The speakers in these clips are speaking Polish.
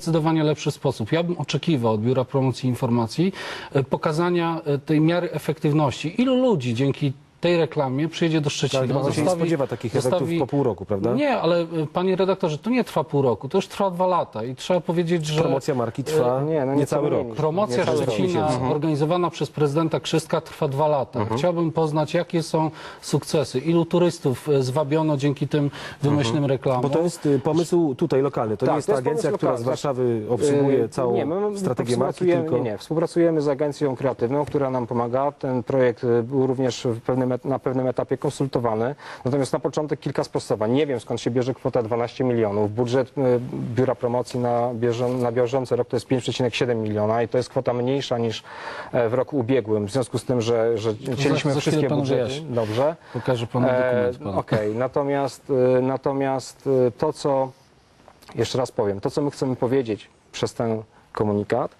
zdecydowanie lepszy sposób. Ja bym oczekiwał od Biura Promocji Informacji e, pokazania e, tej miary efektywności. Ilu ludzi dzięki tej reklamie przyjedzie do Szczecina? Tak, pan się nie spodziewa takich efektów zostawi- po pół roku, prawda? Nie, ale e, panie redaktorze, to nie trwa pół roku, to już trwa dwa lata i trzeba powiedzieć, że Promocja marki trwa nie, no nie, nieco cały mniej rok. Promocja Niecały rok. Szczecina Mhm. organizowana przez prezydenta Krzystka trwa dwa lata. Mhm. Chciałbym poznać, jakie są sukcesy, ilu turystów e, zwabiono dzięki tym wymyślnym reklamom. Mhm. Bo to jest y, pomysł tutaj lokalny. To Tak, nie jest to ta agencja, która z. Warszawy obsługuje Yy, całą nie, my strategię marki, tylko... Nie, nie, współpracujemy z agencją kreatywną, która nam pomaga. Ten projekt y, był również w pewnym, na pewnym etapie konsultowany. Natomiast na początek kilka sprostowań. Nie wiem skąd się bierze kwota 12 milionów. Budżet y, Biura Promocji na, bieżą, na bieżący rok to jest 5,7 miliona i to jest kwota mniejsza niż e, w roku ubiegłym. W związku z tym, że, że chcieliśmy wszystkie budżety. wyjaśnię. Dobrze. Pokażę panu E, dokument. Pan. Okej, natomiast, y, natomiast y, to, co jeszcze raz powiem, to, co my chcemy powiedzieć przez ten komunikat,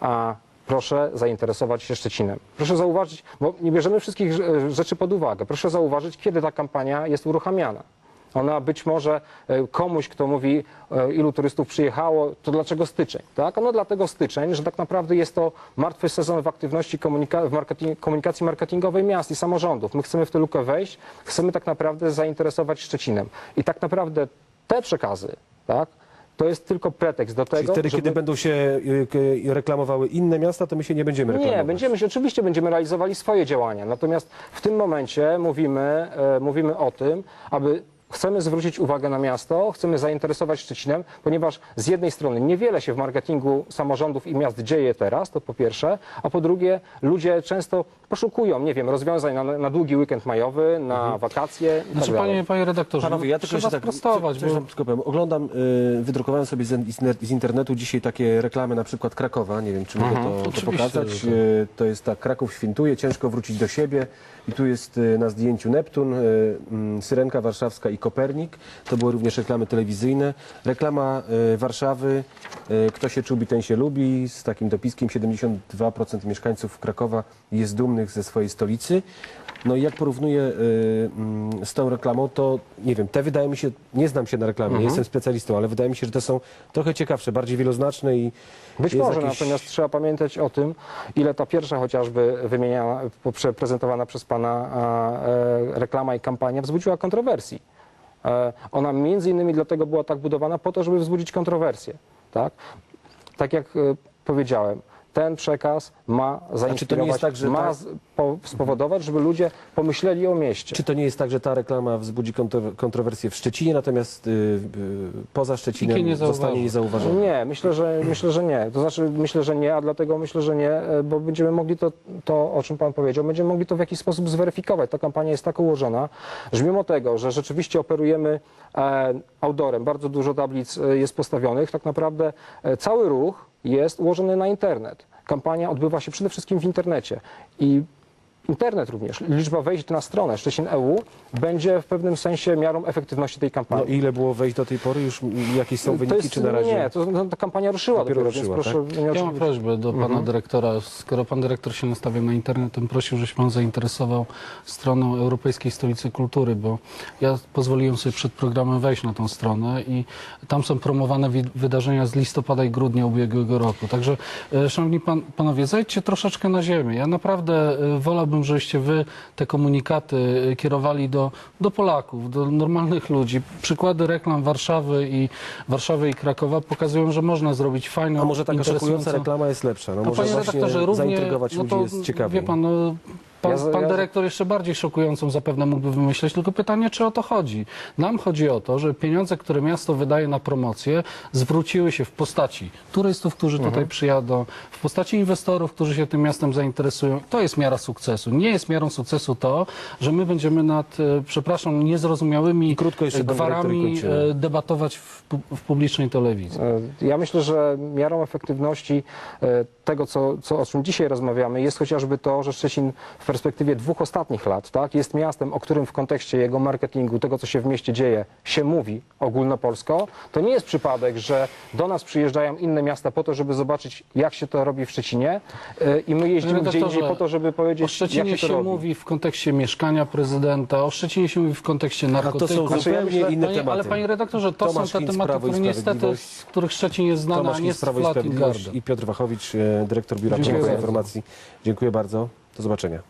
a proszę zainteresować się Szczecinem. Proszę zauważyć, bo nie bierzemy wszystkich rze- rzeczy pod uwagę. Proszę zauważyć, kiedy ta kampania jest uruchamiana. Ona być może e, komuś, kto mówi, e, ilu turystów przyjechało, to dlaczego styczeń? Tak? No dlatego styczeń, że tak naprawdę jest to martwy sezon w aktywności komunika- w marketing- komunikacji marketingowej miast i samorządów. My chcemy w tę lukę wejść, chcemy tak naprawdę zainteresować Szczecinem. I tak naprawdę te przekazy, tak, to jest tylko pretekst do Czyli tego, wtedy, żeby... kiedy będą się y, k- reklamowały inne miasta, to my się nie będziemy reklamować. Nie, będziemy się, oczywiście będziemy realizowali swoje działania. Natomiast w tym momencie mówimy, e, mówimy o tym, aby chcemy zwrócić uwagę na miasto, chcemy zainteresować Szczecinem, ponieważ z jednej strony niewiele się w marketingu samorządów i miast dzieje teraz, to po pierwsze, a po drugie ludzie często poszukują, nie wiem, rozwiązań na, na długi weekend majowy, na wakacje i Znaczy, tak dalej. panie, panie redaktorze, Panowie, no, ja tylko trzeba jeszcze tak sprostować, coś, bo tylko powiem. Oglądam, y, wydrukowałem sobie z, z- z internetu dzisiaj takie reklamy, na przykład Krakowa, nie wiem, czy mogę to, to Oczywiście, pokazać. że tak. Y, to jest tak, Kraków świętuje, ciężko wrócić do siebie i tu jest y, na zdjęciu Neptun, y, mm, Syrenka Warszawska i Kopernik. To były również reklamy telewizyjne. Reklama y, Warszawy, y, kto się czubi, ten się lubi, z takim dopiskiem 72% mieszkańców Krakowa jest dumnych ze swojej stolicy. No i jak porównuję y, mm, z tą reklamą, to nie wiem, te wydaje mi się, nie znam się na reklamie, Mhm. nie jestem specjalistą, ale wydaje mi się, że te są trochę ciekawsze, bardziej wieloznaczne i Być jest może, jakieś- natomiast trzeba pamiętać o tym, ile ta pierwsza chociażby wymieniana, przez Pana a, e, reklama i kampania wzbudziła kontrowersji. E, ona między innymi dlatego była tak budowana po to, żeby wzbudzić kontrowersję. Tak, tak jak e, powiedziałem, ten przekaz ma zainspirować, tak, że ma ta- z- po, spowodować, żeby ludzie pomyśleli o mieście. Czy to nie jest tak, że ta reklama wzbudzi kontro- kontrowersję w Szczecinie, natomiast y, y, poza Szczecinem nie zostanie niezauważona? Nie, myślę, że myślę, że nie. To znaczy myślę, że nie, a dlatego myślę, że nie, e, bo będziemy mogli to, to, o czym Pan powiedział, będziemy mogli to w jakiś sposób zweryfikować. Ta kampania jest tak ułożona, że mimo tego, że rzeczywiście operujemy e, outdoorem, bardzo dużo tablic e, jest postawionych, tak naprawdę e, cały ruch jest ułożony na internet. Kampania odbywa się przede wszystkim w internecie i Internet również, liczba wejść na stronę Szczecin.eu będzie w pewnym sensie miarą efektywności tej No kampanii. i ile było wejść do tej pory? Już jakieś są To wyniki, jest, czy na razie? Nie, to, no, ta kampania ruszyła Dopiero dopiero, ruszyła, proszę nie Ja mam prośbę do pana Mhm. dyrektora. Skoro pan dyrektor się nastawiał na internet, to prosił, żebyś pan zainteresował stroną Europejskiej Stolicy Kultury, bo ja pozwoliłem sobie przed programem wejść na tą stronę i tam są promowane wydarzenia z listopada i grudnia ubiegłego roku. Także, e, szanowni pan, panowie, zejdźcie troszeczkę na ziemię. Ja naprawdę e, wolałbym, żebyście wy te komunikaty e, kierowali do, do Polaków, do normalnych ludzi. Przykłady reklam Warszawy i Warszawy i Krakowa pokazują, że można zrobić fajną, A może taka szokująca interesującą- reklama jest lepsza? No no, może panie właśnie redaktorze, równie, zaintrygować no ludzi to, jest ciekawiej. Wie pan, no, pan, Ja pan ja dyrektor jeszcze bardziej szokującą zapewne mógłby wymyśleć, tylko pytanie, czy o to chodzi. Nam chodzi o to, że pieniądze, które miasto wydaje na promocję, zwróciły się w postaci turystów, którzy Mhm. tutaj przyjadą, w postaci inwestorów, którzy się tym miastem zainteresują. To jest miara sukcesu. Nie jest miarą sukcesu to, że my będziemy nad, e, przepraszam, niezrozumiałymi krótko gwarami e, debatować w, w publicznej telewizji. E, Ja myślę, że miarą efektywności tego, co, co, o czym dzisiaj rozmawiamy, jest chociażby to, że Szczecin w perspektywie dwóch ostatnich lat tak, jest miastem, o którym w kontekście jego marketingu, tego co się w mieście dzieje, się mówi ogólnopolsko, to nie jest przypadek, że do nas przyjeżdżają inne miasta po to, żeby zobaczyć, jak się to robi w Szczecinie y, i my jeździmy gdzie indziej po to, żeby O powiedzieć, Szczecinie jak się się, to robi. mówi w kontekście mieszkania prezydenta, o Szczecinie się mówi w kontekście to narkotyków. są Znaczy, ja zupełnie myślę- inne Panie, tematy. ale panie redaktorze, to Tomasz są te tematy, Prawo które niestety, z których Szczecin jest znany, Tomasz a nie z Prawo i i Piotr Wachowicz, e, dyrektor Biura Dziękuję. Informacji. Dziękuję bardzo. Do zobaczenia.